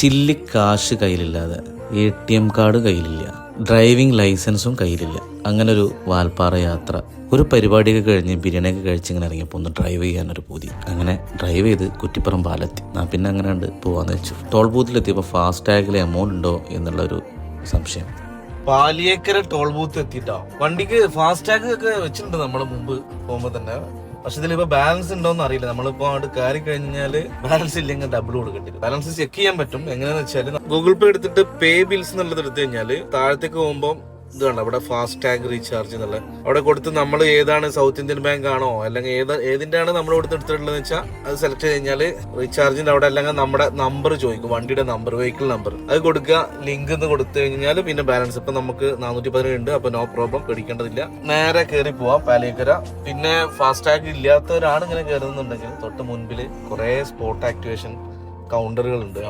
Chilli കാശ് കയ്യിലില്ലാതെ A T M card കയ്യിലില്ല ഡ്രൈവിംഗ് ലൈസൻസും കയ്യിലില്ല. അങ്ങനെ ഒരു വാൽപ്പാറ യാത്ര. ഒരു പരിപാടിയൊക്കെ കഴിഞ്ഞ് ബിരിയാണിയൊക്കെ കഴിച്ച് ഇങ്ങനെ ഇറങ്ങിയപ്പോൾ ഒന്ന് ഡ്രൈവ് ചെയ്യാനൊരു പൂതി. അങ്ങനെ ഡ്രൈവ് ചെയ്ത് കുറ്റിപ്പുറം പാലത്തി. ഞാൻ പിന്നെ അങ്ങനെ ഉണ്ട് പോവാന്ന് വെച്ചു. ടോൾ ബൂത്തിലെത്തിയപ്പോൾ ടാഗിൽ എമൗണ്ട് ഉണ്ടോ എന്നുള്ളൊരു സംശയം. പാലിയേക്കര ടോൾ ബൂത്ത് എത്തിയിട്ടോ വണ്ടിക്ക് ഫാസ്റ്റ് ടാഗ് ഒക്കെ വെച്ചിട്ടുണ്ട് നമ്മൾ മുമ്പ് പോകുമ്പോ തന്നെ. പക്ഷെ ഇതിലിപ്പോ ബാലൻസ് ഉണ്ടോന്ന് അറിയില്ല. നമ്മളിപ്പോ അങ്ങോട്ട് കയറി കഴിഞ്ഞാൽ ബാലൻസ് ഇല്ലെങ്കിൽ ഡബിൾ കൊടുക്കേണ്ടി വരും. ബാലൻസ് ചെക്ക് ചെയ്യാൻ പറ്റും. എങ്ങനെയാന്ന് വെച്ചാൽ ഗൂഗിൾ പേ എടുത്തിട്ട് പേ ബിൽസ് എന്നുള്ളത് എടുത്തു കഴിഞ്ഞാൽ താഴത്തേക്ക് പോകുമ്പോൾ ഇത് കണ്ടോ? അവിടെ ഫാസ്റ്റ് ടാഗ് റീചാർജ് എന്നുള്ള. അവിടെ കൊടുത്ത് നമ്മൾ ഏതാണ് സൗത്ത് ഇന്ത്യൻ ബാങ്ക് ആണോ? അല്ലെങ്കിൽ ഏത് ഏതിന്റെ ആണ് നമ്മൾ കൊടുത്ത് എടുത്തിട്ടുള്ളത് വെച്ചാൽ അത് സെലക്ട് കഴിഞ്ഞാൽ റീചാർജിന്റെ അവിടെ അല്ലെങ്കിൽ നമ്മുടെ നമ്പർ ചോദിക്കും. വണ്ടിയുടെ നമ്പർ വെഹിക്കിൾ നമ്പർ അത് കൊടുക്കുക ലിങ്ക് എന്ന് കൊടുത്തു കഴിഞ്ഞാൽ പിന്നെ ബാലൻസ് ഇപ്പം നമുക്ക് നാനൂറ്റി പതിനേഴ് ഉണ്ട് അപ്പോൾ നോ പ്രോബ്ലം പേടിക്കേണ്ടതില്ല. നേരെ കയറി പോവാം പാലേക്കര. പിന്നെ ഫാസ്റ്റ് ടാഗ് ഇല്ലാത്തവരാണ് ഇങ്ങനെ കയറുന്നുണ്ടെങ്കിൽ തൊട്ട് മുൻപിൽ കുറേ സ്പോട്ട് ആക്ടിവേഷൻ കൗണ്ടറുകൾ ഉണ്ട്.